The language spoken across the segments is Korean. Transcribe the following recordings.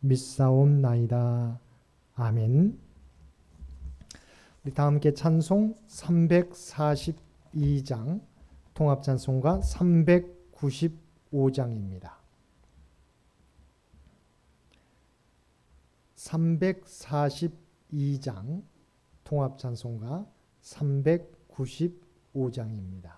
믿사옵나이다. 아멘. 우리 다 함께 찬송 342장 통합 찬송가 395장입니다. 342장 통합 찬송가 395장입니다.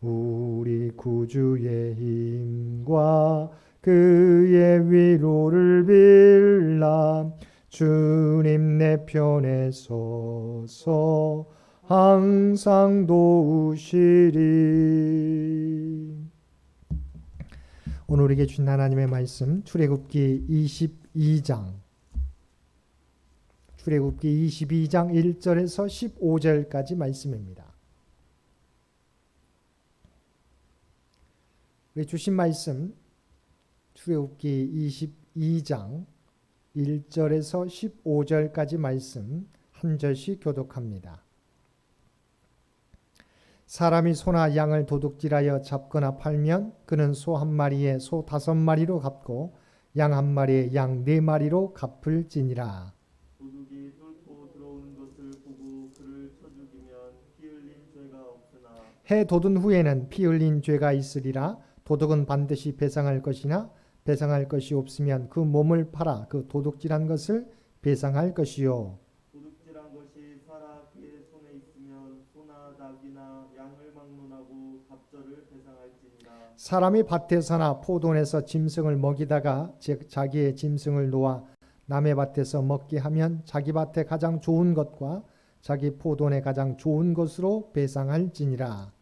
우리 구주의 힘과 그의 위로를 빌라. 주님 내 편에 서서 항상 도우시리. 오늘 우리에게 주신 하나님의 말씀 출애굽기 22장. 출애굽기 22장 1절에서 15절까지 말씀입니다. 우리 주신 말씀 출애굽기 22장 1절에서 15절까지 말씀 한 절씩 교독합니다. 사람이 소나 양을 도둑질하여 잡거나 팔면 그는 소 한 마리에 소 다섯 마리로 갚고 양 한 마리에 양 네 마리로 갚을지니라. 도둑이 뚫고 들어오는 것을 보고 그를 쳐 죽이면 피 흘린 죄가 없으나 해 돋은 후에는 피 흘린 죄가 있으리라. 도둑은 반드시 배상할 것이나 배상할 것이 없으면 그 몸을 팔아 그 도둑질한 것을 배상할 것이요. 도둑질한 것이 살아 그의 손에 있으면 소나 닭이나 양을 막론하고 갑절을 배상할지니라 사람이 밭에서나 포도원에서 짐승을 먹이다가 즉 자기의 짐승을 놓아 남의 밭에서 먹게 하면 자기 밭에 가장 좋은 것과 자기 포도원에 가장 좋은 것으로 배상할지니라.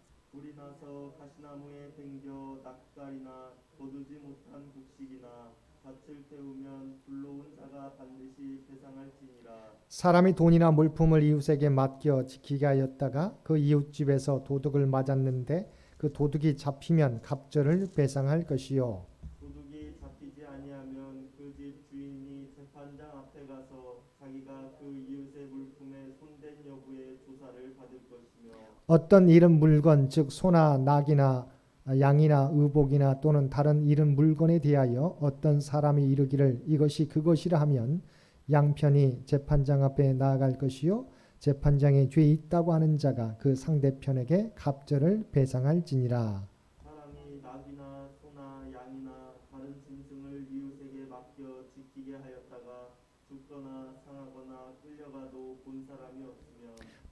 댕겨 낙가 쌀이나 거두지 못한 곡식이나 밭을 태우면 불러온 자가 반드시 배상할지니라. 사람이 돈이나 물품을 이웃에게 맡겨 지키게 하였다가 그 이웃집에서 도둑을 맞았는데 그 도둑이 잡히면 갑절을 배상할 것이요. 도둑이 잡히지 아니하면 그 집 주인이 재판장 앞에 가서 자기가 그 이웃의 물품에 손댄 여부의 조사를 받을 것이며 어떤 잃은 물건 즉 소나 낙이나 양이나 의복이나 또는 다른 잃은 물건에 대하여 어떤 사람이 이르기를 이것이 그것이라 하면 양편이 재판장 앞에 나아갈 것이요 재판장에 죄 있다고 하는 자가 그 상대편에게 갑절을 배상할지니라. 사람이 낙이나 소나 양이나 다른 짐승을 이웃에게 맡겨 지키게 하였다가 죽거나 끌려가도 본 사람이 없으면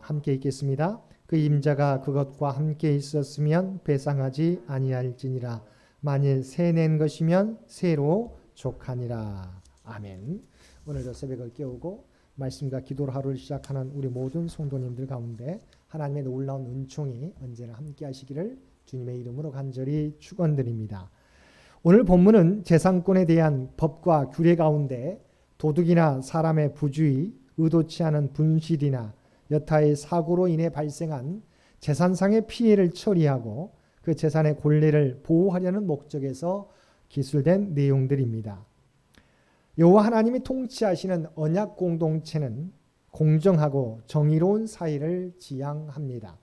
함께 있겠습니다. 그 임자가 그것과 함께 있었으면 배상하지 아니할지니라 만일 새 낸 것이면 새로 족하니라 아멘. 오늘도 새벽을 깨우고 말씀과 기도로 하루를 시작하는 우리 모든 성도님들 가운데 하나님의 놀라운 은총이 언제나 함께 하시기를 주님의 이름으로 간절히 축원드립니다. 오늘 본문은 재산권에 대한 법과 규례 가운데 도둑이나 사람의 부주의, 의도치 않은 분실이나 여타의 사고로 인해 발생한 재산상의 피해를 처리하고 그 재산의 권리를 보호하려는 목적에서 기술된 내용들입니다. 여호와 하나님이 통치하시는 언약 공동체는 공정하고 정의로운 사회를 지향합니다.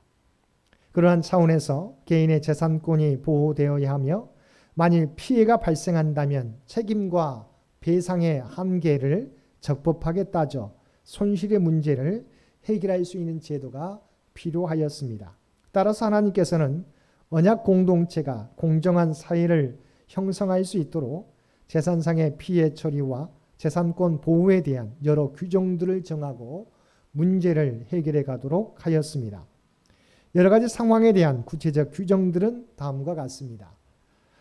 그러한 차원에서 개인의 재산권이 보호되어야 하며 만일 피해가 발생한다면 책임과 배상의 한계를 적법하게 따져 손실의 문제를 해결할 수 있는 제도가 필요하였습니다. 따라서 하나님께서는 언약 공동체가 공정한 사회를 형성할 수 있도록 재산상의 피해 처리와 재산권 보호에 대한 여러 규정들을 정하고 문제를 해결해 가도록 하였습니다. 여러 가지 상황에 대한 구체적 규정들은 다음과 같습니다.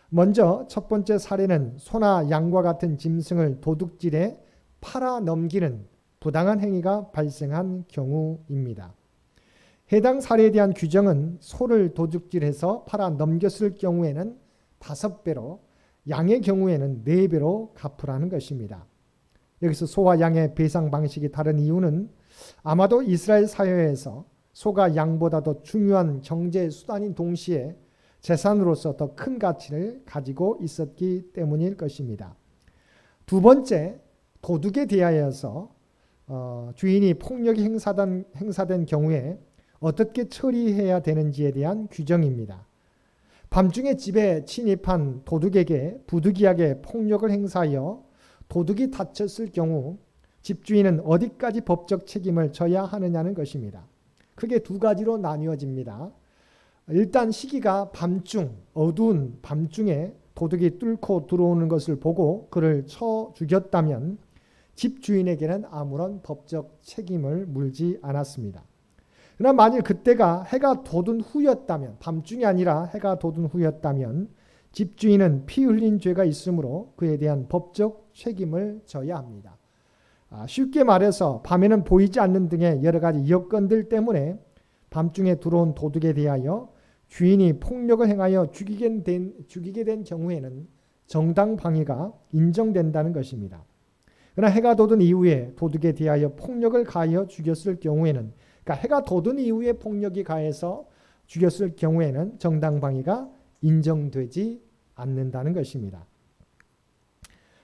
먼저 첫 번째 사례는 소나 양과 같은 짐승을 도둑질해 팔아 넘기는 부당한 행위가 발생한 경우입니다. 해당 사례에 대한 규정은 소를 도둑질해서 팔아 넘겼을 경우에는 다섯 배로 양의 경우에는 네 배로 갚으라는 것입니다. 여기서 소와 양의 배상 방식이 다른 이유는 아마도 이스라엘 사회에서 소가 양보다 더 중요한 경제 수단인 동시에 재산으로서 더 큰 가치를 가지고 있었기 때문일 것입니다. 두 번째, 도둑에 대하여서 어, 주인이 폭력이 행사된, 행사된 경우에 어떻게 처리해야 되는지에 대한 규정입니다. 밤중에 집에 침입한 도둑에게 부득이하게 폭력을 행사하여 도둑이 다쳤을 경우 집주인은 어디까지 법적 책임을 져야 하느냐는 것입니다. 크게 두 가지로 나뉘어집니다. 일단 시기가 밤중 어두운 밤중에 도둑이 뚫고 들어오는 것을 보고 그를 쳐 죽였다면 집주인에게는 아무런 법적 책임을 물지 않았습니다. 그러나 만일 그때가 해가 돋은 후였다면 밤중이 아니라 해가 돋은 후였다면 집주인은 피 흘린 죄가 있으므로 그에 대한 법적 책임을 져야 합니다. 아, 쉽게 말해서 밤에는 보이지 않는 등의 여러 가지 여건들 때문에 밤중에 들어온 도둑에 대하여 주인이 폭력을 행하여 죽이게 된, 죽이게 된 경우에는 정당 방위가 인정된다는 것입니다. 그러나 해가 돋은 이후에 도둑에 대하여 폭력을 가하여 죽였을 경우에는 그러니까 해가 돋은 이후에 폭력이 가해서 죽였을 경우에는 정당 방위가 인정되지 않는다는 것입니다.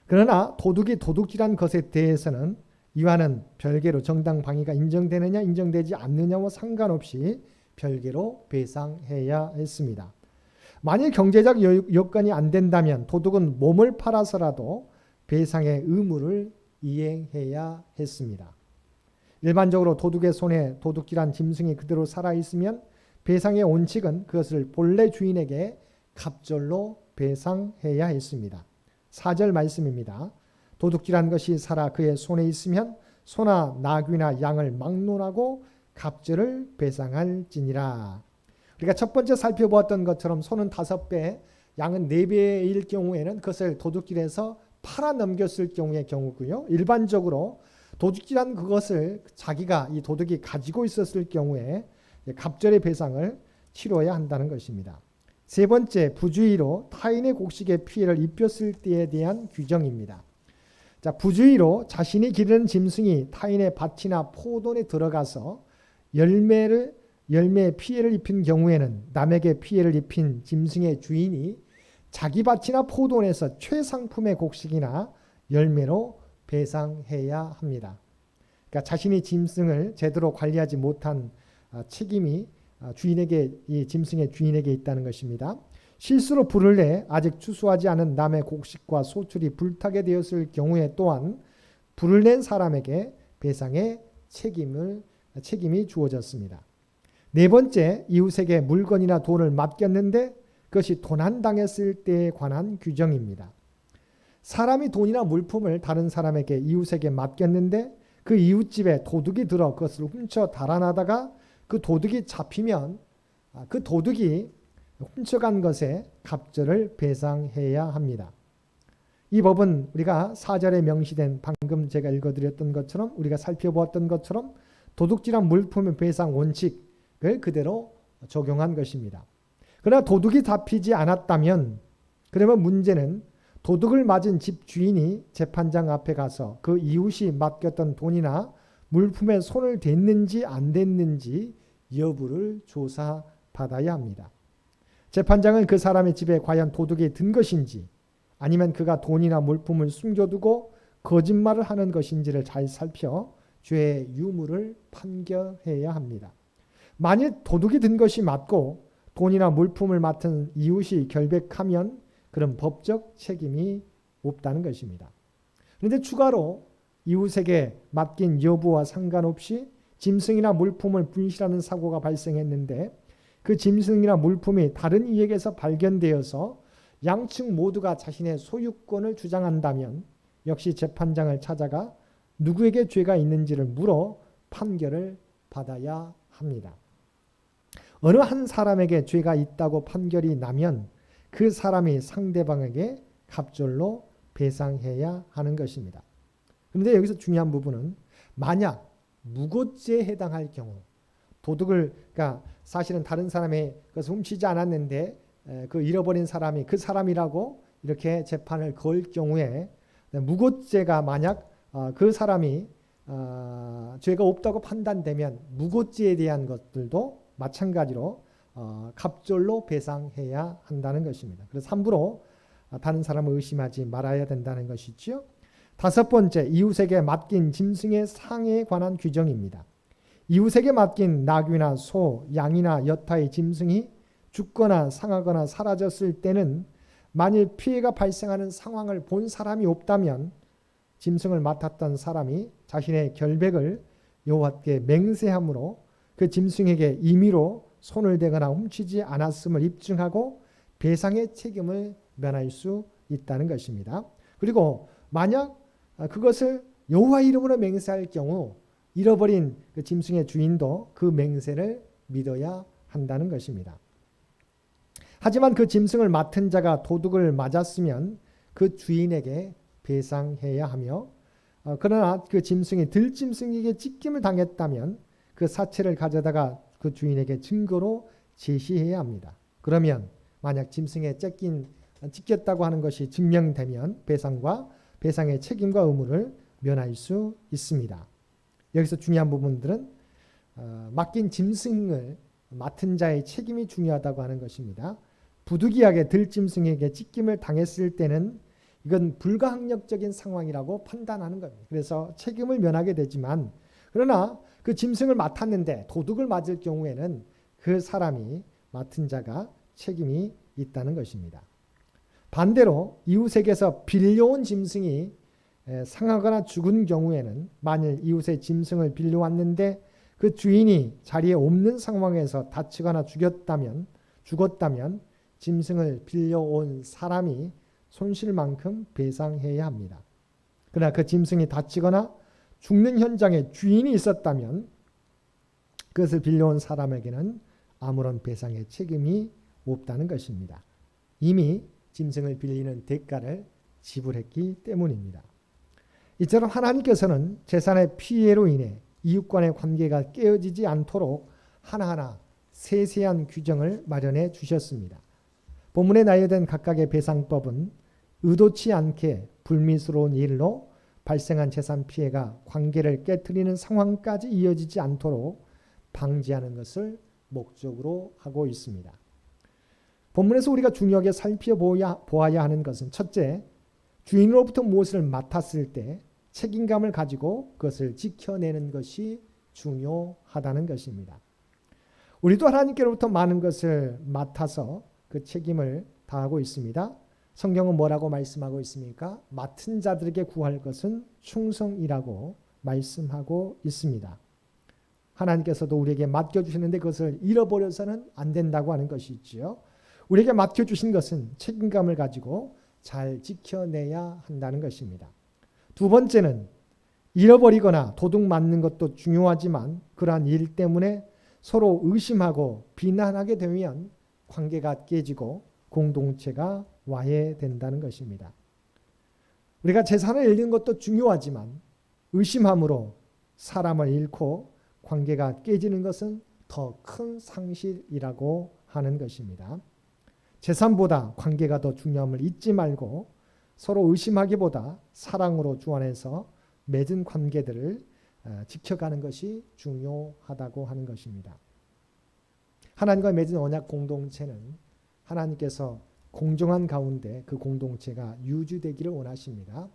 그러나 도둑이 도둑질한 것에 대해서는 이와는 별개로 정당 방위가 인정되느냐 인정되지 않느냐와 상관없이 별개로 배상해야 했습니다. 만일 경제적 여- 여건이 안 된다면 도둑은 몸을 팔아서라도 배상의 의무를 이행해야 했습니다. 일반적으로 도둑의 손에 도둑질한 짐승이 그대로 살아 있으면 배상의 원칙은 그것을 본래 주인에게 갑절로 배상해야 했습니다. 4절 말씀입니다. 도둑질한 것이 살아 그의 손에 있으면 소나 나귀나 양을 막론하고 갑절을 배상할지니라. 우리가 첫 번째 살펴보았던 것처럼 소는 다섯 배, 양은 네 배일 경우에는 그것을 도둑질해서 팔아 넘겼을 경우의 경우고요. 일반적으로 도둑질한 그것을 자기가 이 도둑이 가지고 있었을 경우에 갑절의 배상을 치러야 한다는 것입니다. 세 번째 부주의로 타인의 곡식에 피해를 입혔을 때에 대한 규정입니다. 자, 부주의로 자신이 기르는 짐승이 타인의 밭이나 포돈에 들어가서 열매를 열매에 피해를 입힌 경우에는 남에게 피해를 입힌 짐승의 주인이 자기 밭이나 포돈에서 최상품의 곡식이나 열매로 배상해야 합니다. 그러니까 자신이 짐승을 제대로 관리하지 못한 아, 책임이 아, 주인에게 이 짐승의 주인에게 있다는 것입니다. 실수로 불을 내 아직 추수하지 않은 남의 곡식과 소출이 불타게 되었을 경우에 또한 불을 낸 사람에게 배상의 책임을 책임이 주어졌습니다. 네 번째 이웃에게 물건이나 돈을 맡겼는데 그것이 도난당했을 때에 관한 규정입니다. 사람이 돈이나 물품을 다른 사람에게 이웃에게 맡겼는데 그 이웃집에 도둑이 들어 그것을 훔쳐 달아나다가 그 도둑이 잡히면 아, 그 도둑이 훔쳐간 것에 갑절을 배상해야 합니다. 이 법은 우리가 사절에 명시된 방금 제가 읽어드렸던 것처럼 우리가 살펴보았던 것처럼 도둑질한 물품의 배상 원칙을 그대로 적용한 것입니다. 그러나 도둑이 잡히지 않았다면 그러면 문제는 도둑을 맞은 집 주인이 재판장 앞에 가서 그 이웃이 맡겼던 돈이나 물품에 손을 댔는지 안 댔는지 여부를 조사받아야 합니다. 재판장은 그 사람의 집에 과연 도둑이 든 것인지 아니면 그가 돈이나 물품을 숨겨두고 거짓말을 하는 것인지를 잘 살펴 죄의 유무를 판결해야 합니다. 만일 도둑이 든 것이 맞고 돈이나 물품을 맡은 이웃이 결백하면 그런 법적 책임이 없다는 것입니다. 그런데 추가로 이웃에게 맡긴 여부와 상관없이 짐승이나 물품을 분실하는 사고가 발생했는데 그 짐승이나 물품이 다른 이에게서 발견되어서 양측 모두가 자신의 소유권을 주장한다면 역시 재판장을 찾아가 누구에게 죄가 있는지를 물어 판결을 받아야 합니다. 어느 한 사람에게 죄가 있다고 판결이 나면 그 사람이 상대방에게 갑절로 배상해야 하는 것입니다. 그런데 여기서 중요한 부분은 만약 무고죄에 해당할 경우 도둑을 그러니까 사실은 다른 사람의 것을 훔치지 않았는데 그 잃어버린 사람이 그 사람이라고 이렇게 재판을 걸 경우에 무고죄가 만약 어, 그 사람이 어, 죄가 없다고 판단되면 무고죄에 대한 것들도 마찬가지로 어, 갑절로 배상해야 한다는 것입니다. 그래서 함부로 다른 사람을 의심하지 말아야 된다는 것이지요. 다섯 번째 이웃에게 맡긴 짐승의 상에 관한 규정입니다. 이웃에게 맡긴 나귀나 소, 양이나 여타의 짐승이 죽거나 상하거나 사라졌을 때는 만일 피해가 발생하는 상황을 본 사람이 없다면 짐승을 맡았던 사람이 자신의 결백을 여호와께 맹세함으로 그 짐승에게 임의로 손을 대거나 훔치지 않았음을 입증하고 배상의 책임을 면할 수 있다는 것입니다. 그리고 만약 그것을 여호와 이름으로 맹세할 경우 잃어버린 그 짐승의 주인도 그 맹세를 믿어야 한다는 것입니다. 하지만 그 짐승을 맡은 자가 도둑을 맞았으면 그 주인에게 배상해야 하며 어, 그러나 그 짐승이 들짐승에게 찢김을 당했다면 그 사체를 가져다가 그 주인에게 증거로 제시해야 합니다. 그러면 만약 짐승에 찢긴 찢겼다고 하는 것이 증명되면 배상과 배상의 책임과 의무를 면할 수 있습니다. 여기서 중요한 부분들은 어, 맡긴 짐승을 맡은 자의 책임이 중요하다고 하는 것입니다. 부득이하게 들짐승에게 찢김을 당했을 때는 이건 불가항력적인 상황이라고 판단하는 겁니다. 그래서 책임을 면하게 되지만 그러나 그 짐승을 맡았는데 도둑을 맞을 경우에는 그 사람이 맡은 자가 책임이 있다는 것입니다. 반대로 이웃에게서 빌려온 짐승이 상하거나 죽은 경우에는 만일 이웃의 짐승을 빌려왔는데 그 주인이 자리에 없는 상황에서 다치거나 죽였다면 죽었다면 짐승을 빌려온 사람이 손실만큼 배상해야 합니다. 그러나 그 짐승이 다치거나 죽는 현장에 주인이 있었다면 그것을 빌려온 사람에게는 아무런 배상의 책임이 없다는 것입니다. 이미 짐승을 빌리는 대가를 지불했기 때문입니다. 이처럼 하나님께서는 재산의 피해로 인해 이웃 간의 관계가 깨어지지 않도록 하나하나 세세한 규정을 마련해 주셨습니다. 본문에 나열된 각각의 배상법은 의도치 않게 불미스러운 일로 발생한 재산 피해가 관계를 깨뜨리는 상황까지 이어지지 않도록 방지하는 것을 목적으로 하고 있습니다. 본문에서 우리가 중요하게 살펴보아야 하는 것은 첫째, 주인으로부터 무엇을 맡았을 때 책임감을 가지고 그것을 지켜내는 것이 중요하다는 것입니다. 우리도 하나님께로부터 많은 것을 맡아서 그 책임을 다하고 있습니다. 성경은 뭐라고 말씀하고 있습니까? 맡은 자들에게 구할 것은 충성이라고 말씀하고 있습니다. 하나님께서도 우리에게 맡겨주시는데 그것을 잃어버려서는 안 된다고 하는 것이 있지요. 우리에게 맡겨주신 것은 책임감을 가지고 잘 지켜내야 한다는 것입니다. 두 번째는 잃어버리거나 도둑 맞는 것도 중요하지만 그러한 일 때문에 서로 의심하고 비난하게 되면 관계가 깨지고 공동체가 와해된다는 것입니다. 우리가 재산을 잃는 것도 중요하지만 의심함으로 사람을 잃고 관계가 깨지는 것은 더 큰 상실이라고 하는 것입니다. 재산보다 관계가 더 중요함을 잊지 말고 서로 의심하기보다 사랑으로 주안해서 맺은 관계들을 어, 지켜가는 것이 중요하다고 하는 것입니다. 하나님과 맺은 언약 공동체는 하나님께서 공정한 가운데 그 공동체가 유지되기를 원하십니다.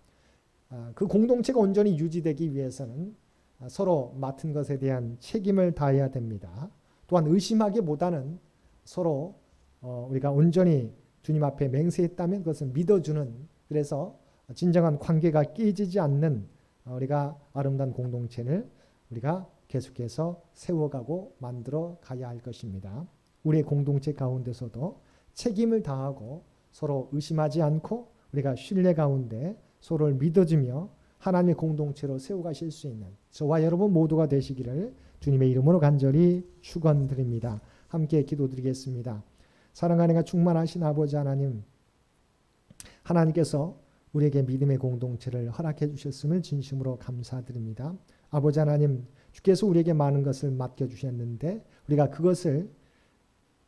아, 그 공동체가 온전히 유지되기 위해서는 아, 서로 맡은 것에 대한 책임을 다해야 됩니다. 또한 의심하기보다는 서로 어, 우리가 온전히 주님 앞에 맹세했다면 그것을 믿어주는 그래서 진정한 관계가 깨지지 않는 어, 우리가 아름다운 공동체를 우리가 계속해서 세워가고 만들어 가야 할 것입니다. 우리의 공동체 가운데서도 책임을 다하고 서로 의심하지 않고 우리가 신뢰 가운데 서로를 믿어주며 하나님의 공동체로 세워가실 수 있는 저와 여러분 모두가 되시기를 주님의 이름으로 간절히 축원드립니다. 함께 기도드리겠습니다. 사랑하는 가 충만하신 아버지 하나님 하나님께서 우리에게 믿음의 공동체를 허락해 주셨음을 진심으로 감사드립니다. 아버지 하나님 주께서 우리에게 많은 것을 맡겨 주셨는데 우리가 그것을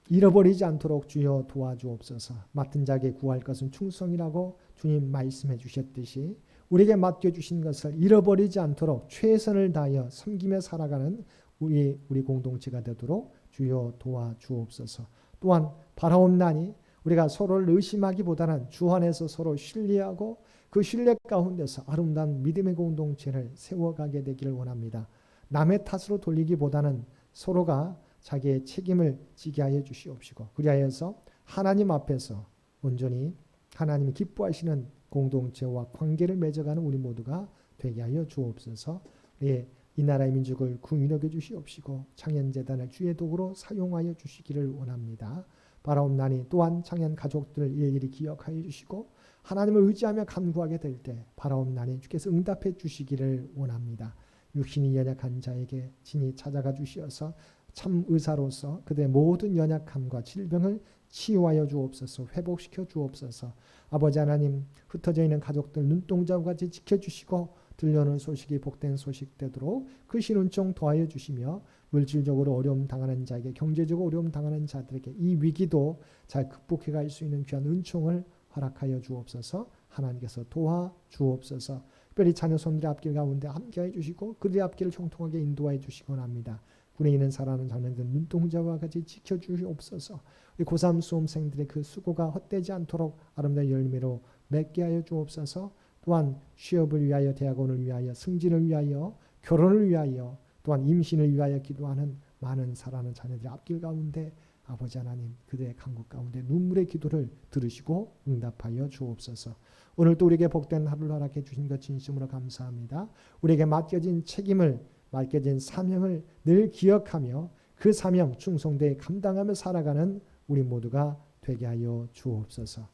잃어버리지 않도록 주여 도와주옵소서. 맡은 자에게 구할 것은 충성이라고 주님 말씀해 주셨듯이 우리에게 맡겨 주신 것을 잃어버리지 않도록 최선을 다하여 섬기며 살아가는 우리 우리 공동체가 되도록 주여 도와주옵소서. 또한 바라옵나니 우리가 서로를 의심하기보다는 주 안에서 서로 신뢰하고 그 신뢰 가운데서 아름다운 믿음의 공동체를 세워가게 되기를 원합니다. 남의 탓으로 돌리기보다는 서로가 자기의 책임을 지게 하여 주시옵시고 그리하여서 하나님 앞에서 온전히 하나님이 기뻐하시는 공동체와 관계를 맺어가는 우리 모두가 되게 하여 주옵소서. 예, 이 나라의 민족을 궁히 여겨 주시옵시고 창현 재단을 주의 도구로 사용하여 주시기를 원합니다. 바라옵나니 또한 창현 가족들을 일일이 기억하여 주시고 하나님을 의지하며 간구하게 될 때 바라옵나니 주께서 응답해 주시기를 원합니다. 육신이 연약한 자에게 친히 찾아가 주시어서 참 의사로서 그들의 모든 연약함과 질병을 치유하여 주옵소서 회복시켜 주옵소서. 아버지 하나님 흩어져 있는 가족들 눈동자와 같이 지켜주시고 들려오는 소식이 복된 소식 되도록 그 신운총 도하여 주시며 물질적으로 어려움 당하는 자에게 경제적으로 어려움 당하는 자들에게 이 위기도 잘 극복해 갈 수 있는 귀한 은총을 허락하여 주옵소서. 하나님께서 도와 주옵소서. 특별히 자녀 손들의 앞길 가운데 함께해 주시고 그들의 앞길을 총통하게 인도하여 주시곤 합니다. 있는 살아는 자녀들 눈동자와 같이 지켜주시옵소서. 우리 고3 수험생들의 그 수고가 헛되지 않도록 아름다운 열매로 맺게 하여 주옵소서. 또한 취업을 위하여 대학원을 위하여 승진을 위하여 결혼을 위하여 또한 임신을 위하여 기도하는 많은 사랑하는 자녀들의 앞길 가운데 아버지 하나님 그들의 간구 가운데 눈물의 기도를 들으시고 응답하여 주옵소서. 오늘도 우리에게 복된 하루를 허락해 주신 것 진심으로 감사합니다. 우리에게 맡겨진 책임을 맡겨진 사명을 늘 기억하며 그 사명 충성되게 감당하며 살아가는 우리 모두가 되게 하여 주옵소서.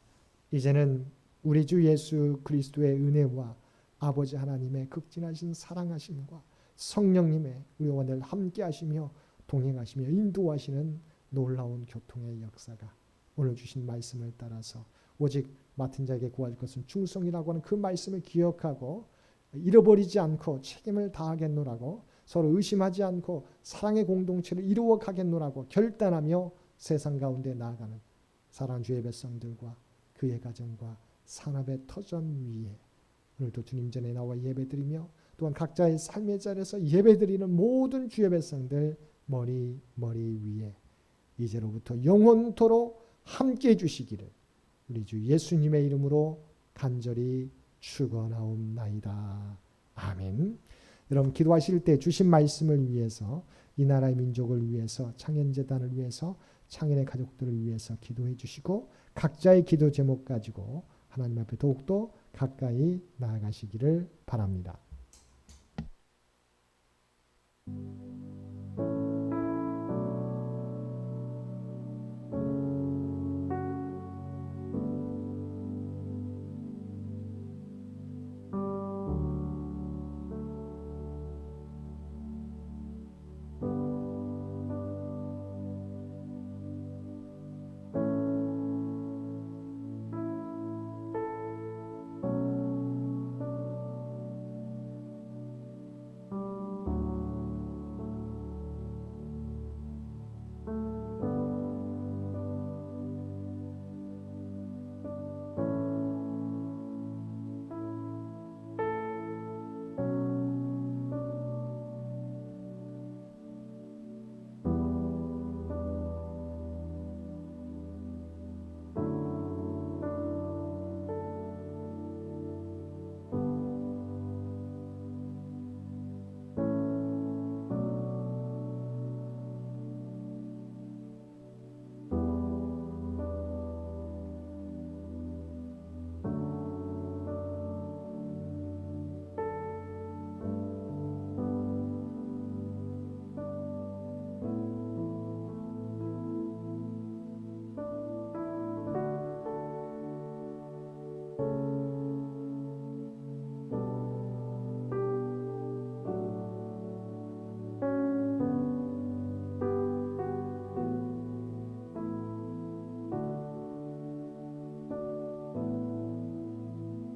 이제는 우리 주 예수 그리스도의 은혜와 아버지 하나님의 극진하신 사랑하심과 성령님의 우리와 늘 함께 하시며 동행하시며 인도하시는 놀라운 교통의 역사가 오늘 주신 말씀을 따라서 오직 맡은 자에게 구할 것은 충성이라고 하는 그 말씀을 기억하고 잃어버리지 않고 책임을 다하겠노라고 서로 의심하지 않고 사랑의 공동체를 이루어 가겠노라고 결단하며 세상 가운데 나아가는 사랑 주의 백성들과 그의 가정과 산업의 터전 위에 오늘도 주님 전에 나와 예배드리며 또한 각자의 삶의 자리에서 예배드리는 모든 주의 백성들 머리 머리 위에 이제로부터 영원토록 함께 해 주시기를 우리 주 예수님의 이름으로 간절히 축원하옵나이다. 아멘. 여러분 기도하실 때 주신 말씀을 위해서 이 나라의 민족을 위해서 창현 재단을 위해서 창현의 가족들을 위해서 기도해 주시고 각자의 기도 제목 가지고 하나님 앞에 더욱더 가까이 나아가시기를 바랍니다.